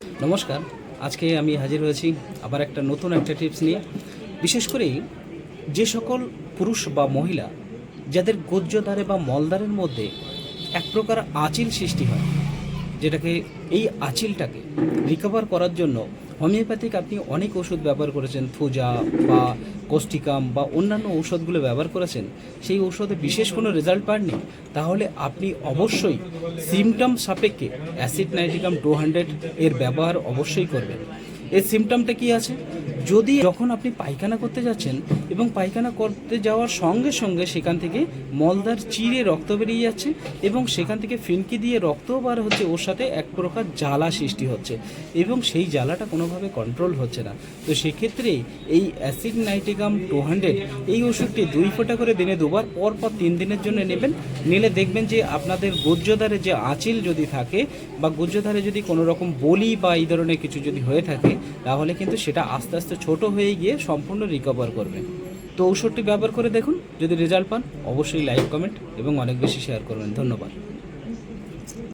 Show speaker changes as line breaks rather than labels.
নমস্কার, আজকে আমি হাজির হয়েছি আবার একটা নতুন একটা টিপস নিয়ে। বিশেষ করে যে সকল পুরুষ বা মহিলা যাদের গোজ্জদ্বারে বা মলদারের মধ্যে এক প্রকার আঁচিল সৃষ্টি হয়, যেটাকে এই আঁচিলটাকে রিকভার করার জন্য হোমিওপ্যাথিক আপনি অনেক ওষুধ ব্যবহার করেছেন, ফুজা বা কোষ্টিকাম বা অন্যান্য ঔষধগুলো ব্যবহার করেছেন, সেই ঔষধে বিশেষ কোনো রেজাল্ট পাননি? তাহলে আপনি অবশ্যই সিমটম সাপেক্ষে অ্যাসিড নাইট্রিকাম টু হান্ড্রেড এর ব্যবহার অবশ্যই করবেন। এর সিমটমটা কি আছে? যদি যখন আপনি পায়খানা করতে যাচ্ছেন এবং পায়খানা করতে যাওয়ার সঙ্গে সঙ্গে সেখান থেকে মলদার চিরে রক্ত বেরিয়ে যাচ্ছে এবং সেখান থেকে ফিনকি দিয়ে রক্ত বার হচ্ছে, ওর সাথে এক প্রকার জ্বালা সৃষ্টি হচ্ছে এবং সেই জ্বালাটা কোনোভাবে কন্ট্রোল হচ্ছে না। তো সেক্ষেত্রে এই অ্যাসিড নাইট্রিকাম টু হান্ড্রেড এই ওষুধটি দুই ফোঁটা করে দিনে দুবার পর পর তিন দিনের জন্য নেবেন। নিলে দেখবেন যে আপনাদের গোজ্জদারে যে আঁচিল যদি থাকে বা গোজ্জদারে যদি কোনো রকম বলি বা এই ধরনের কিছু যদি হয়ে থাকে, তাহলে কিন্তু সেটা আস্তে আস্তে ছোট হয়ে গিয়ে সম্পূর্ণ রিকভার করবে। তো ঔষধটি ব্যবহার করে দেখুন, যদি রেজাল্ট পান, অবশ্যই লাইক কমেন্ট এবং অনেক বেশি শেয়ার করবেন। ধন্যবাদ।